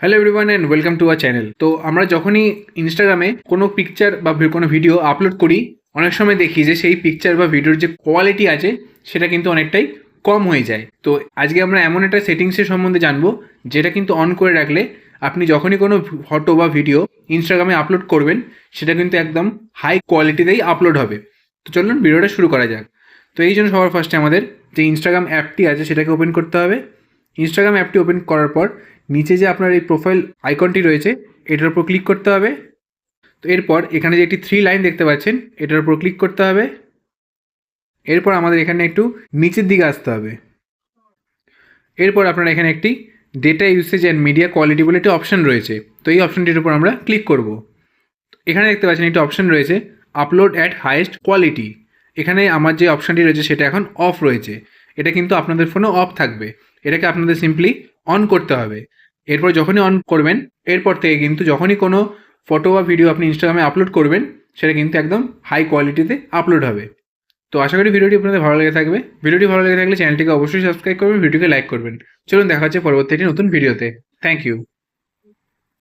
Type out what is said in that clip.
Hello everyone and welcome to our channel তো আমরা যখনই ইনস্টাগ্রামে কোনো পিকচার বা কোনো ভিডিও আপলোড করি, অনেক সময় দেখি যে সেই পিকচার বা ভিডিওর যে কোয়ালিটি আছে, সেটা কিন্তু অনেকটাই কম হয়ে যায়। তো আজকে আমরা এমন একটা সেটিংসের সম্বন্ধে জানব, যেটা কিন্তু অন করে রাখলে আপনি যখনই কোনো ফটো বা ভিডিও ইনস্টাগ্রামে আপলোড করবেন, সেটা কিন্তু একদম হাই কোয়ালিটিতেই আপলোড হবে। তো চলুন ভিডিওটা শুরু করা যাক। তো এই জন্য সবার ফার্স্টে আমাদের যে ইনস্টাগ্রাম অ্যাপটি আছে, সেটাকে ওপেন করতে হবে। ইনস্টাগ্রাম অ্যাপটি ওপেন করার পর নিচে যে আপনার এই প্রোফাইল আইকনটি রয়েছে, এটার উপর ক্লিক করতে হবে। তো এরপর এখানে যে একটি থ্রি লাইন দেখতে পাচ্ছেন, এটার উপর ক্লিক করতে হবে। এরপর আমাদের এখানে একটু নিচের দিকে আসতে হবে। এরপর আপনার এখানে একটি data usage and media quality বলে একটি অপশন রয়েছে। তো এই অপশনটির উপর আমরা ক্লিক করব। এখানে দেখতে পাচ্ছেন একটি অপশন রয়েছে আপলোড অ্যাট হাইয়েস্ট কোয়ালিটি এখানে আমার যে অপশনটি রয়েছে, সেটা এখন অফ রয়েছে। এটা কিন্তু আপনাদের ফোনে অফ থাকবে। এটাকে আপনাদের সিম্পলি অন করতে হবে। এরপর যখনই অন করবেন, এরপর থেকে কিন্তু যখনই কোনো ফটো বা ভিডিও আপনি ইনস্টাগ্রামে আপলোড করবেন, সেটা কিন্তু একদম হাই কোয়ালিটিতে আপলোড হবে। তো আশা করি ভিডিওটি আপনাদের ভালো লেগে থাকবে। ভিডিওটি ভালো লেগে থাকলে চ্যানেলটিকে অবশ্যই সাবস্ক্রাইব করবেন, ভিডিওকে লাইক করবেন। চলুন দেখা হচ্ছে পরবর্তী একটি নতুন ভিডিওতে থ্যাংক ইউ